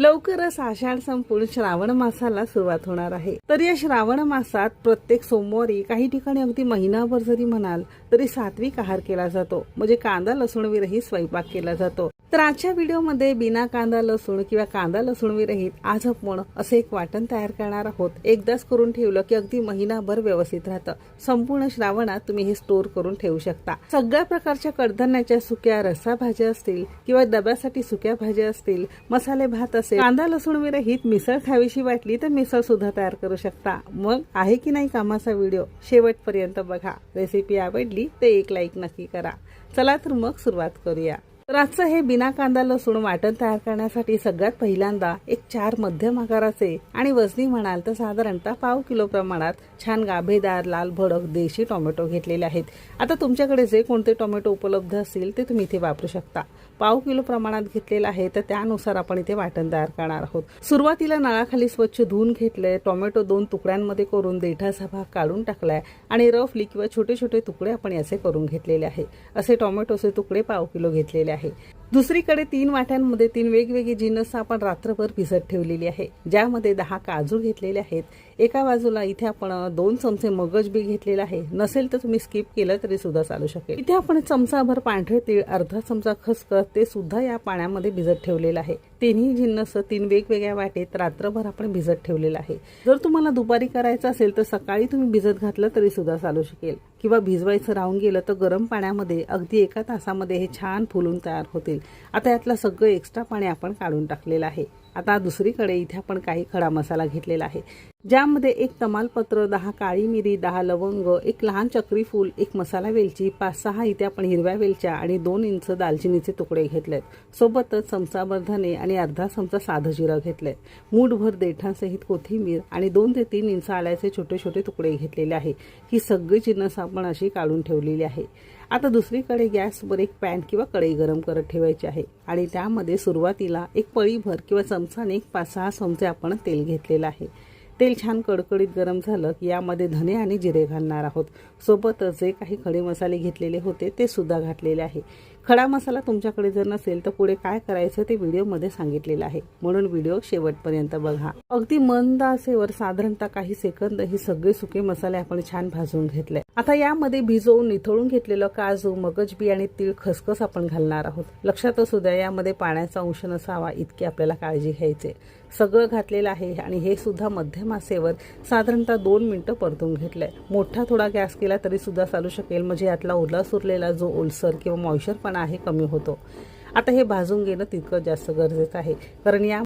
लवकरच आषाढ संपून श्रावण मासाला सुरुवात होणार आहे. तर या श्रावण मासात प्रत्येक सोमवारी काही ठिकाणी अगदी महिनाभर जरी म्हणाल तरी सात्विक आहार केला जातो. म्हणजे कांदा लसूण विरही स्वयंपाक केला जातो. तर आजच्या व्हिडिओमध्ये बिना कांदा लसूण किंवा कांदा लसूण विरहित आज आपण असं एक वाटण तयार करणार आहोत. एकदाच करून ठेवलं की अगदी महिनाभर व्यवस्थित राहतं. संपूर्ण श्रावणात तुम्ही हे स्टोर करून ठेवू शकता. सगळ्या प्रकारच्या कडधान्याच्या सुक्या रसा भाज्या असतील किंवा डब्यासाठी सुक्या भाज्या असतील मसाले भात असेल कांदा लसूण विरहित मिसळ खावीशी वाटली तर मिसळ सुद्धा तयार करू शकता. मग आहे की नाही कामाचा व्हिडिओ? शेवटपर्यंत बघा. रेसिपी आवडली तर एक लाईक नक्की करा. चला तर मग सुरुवात करूया. तर आजचं हे बिना कांदा लसूण वाटण तयार करण्यासाठी सगळ्यात पहिल्यांदा एक चार मध्यम आकाराचे आणि वजनी म्हणाल तर साधारणतः पाव किलो प्रमाणात छान गाभेदार लाल भडक देशी टोमॅटो घेतलेले आहेत. आता तुमच्याकडे जे कोणते टोमॅटो उपलब्ध असतील ते तुम्ही इथे वापरू शकता. पाव किलो प्रमाणात घेतलेलं आहे तर त्यानुसार आपण इथे वाटण तयार करणार आहोत. सुरुवातीला नळाखाली स्वच्छ धुवून घेतले टोमॅटो दोन तुकड्यांमध्ये करून देठाचा भाग काढून टाकलाय आणि रफली किंवा छोटे छोटे तुकडे आपण याचे करून घेतलेले आहे. असे टोमॅटोचे तुकडे पाव किलो घेतलेले आहे. दुसरीकडे तीन वाट्यांमध्ये तीन वेगवेगळी जिन्नस आपण रात्रभर भिजत ठेवलेली आहे. ज्यामध्ये दहा काजू घेतलेले आहेत. एका बाजूला इथे आपण दोन चमचे मगज बी घेतलेला आहे. नसेल तर तुम्ही स्किप केलं तरी सुद्धा चालू शकेल. इथे आपण चमचाभर पांढरे तीळ अर्धा चमचा खसखस ते सुद्धा या पाण्यामध्ये भिजत ठेवलेलं आहे. तिन्ही जिन्नस तीन वेगवेगळ्या वाटेत रात्रभर आपण भिजत ठेवलेलं आहे. जर तुम्हाला दुपारी करायचं असेल तर सकाळी तुम्ही भिजत घातलं तरी सुद्धा चालू शकेल. किंवा भिजवायचं राहून गेलं तर गरम पाण्यामध्ये अगदी एका तासामध्ये हे छान फुलून तयार होतील. आता यातलं सगळं एक्स्ट्रा पाणी आपण काढून टाकलेलं आहे. आता दुसरीकडे इथे आपण काही खडा मसाला घेतलेला आहे. ज्यामध्ये एक तमालपत्र दहा काळी मिरी दहा लवंग एक लहान चक्री फूल एक मसाला वेलची पाच सहा इथे आपण हिरव्या वेलच्या आणि दोन इंच दालचिनीचे तुकडे घेतलेत. सोबतच चमचाभर धने आणि अर्धा चमचा साधं जिरं घेतलंय. मूठभर देठांसहित कोथिंबीर आणि दोन ते तीन इंच आल्याचे छोटे छोटे तुकडे घेतलेले आहे. ही सगळी जिन्नस आपण अशी काढून ठेवलेली आहे. आता दुसरीकडे गॅसवर एक पॅन किंवा कढई गरम करत ठेवायची आहे आणि त्यामध्ये सुरुवातीला एक पळीभर किंवा चमचाने एक पाच सहा चमचे आपण तेल घेतलेलं आहे. तेल छान कडकडीत गरम झालं की यामध्ये धने आणि जिरे घालणार आहोत. सोबतच जे काही खडे मसाले घेतलेले होते ते सुद्धा घातलेले आहे. खडा मसाला तुमच्याकडे जर नसेल तर पुढे काय करायचं ते व्हिडिओमध्ये सांगितलेलं आहे. म्हणून व्हिडिओ शेवटपर्यंत बघा. अगदी मंद आसेवर साधारणतः काही सेकंद हे सगळे सुके मसाले आपण छान भाजून घेतले. आता यामध्ये भिजवून निथळून घेतलेलं काजू मगजबी आणि तीळ खसखस आपण घालणार आहोत. लक्षात असू द्या यामध्ये पाण्याचा अंश नसावा इतकी आपल्याला काळजी घ्यायची. सगळं घातलेलं आहे आणि हे सुद्धा मध्यम आसेवर साधारणतः दोन मिनिटं परतून घेतलंय. मोठा थोडा गॅस केला तरी सुद्धा चालू शकेल. म्हणजे यातला ओला सुरलेला जो ओलसर किंवा मॉइश्चरपणा आहे कमी होतो. आता हे भाजून घेणं तितकं जास्त गरजेचं आहे. कारण या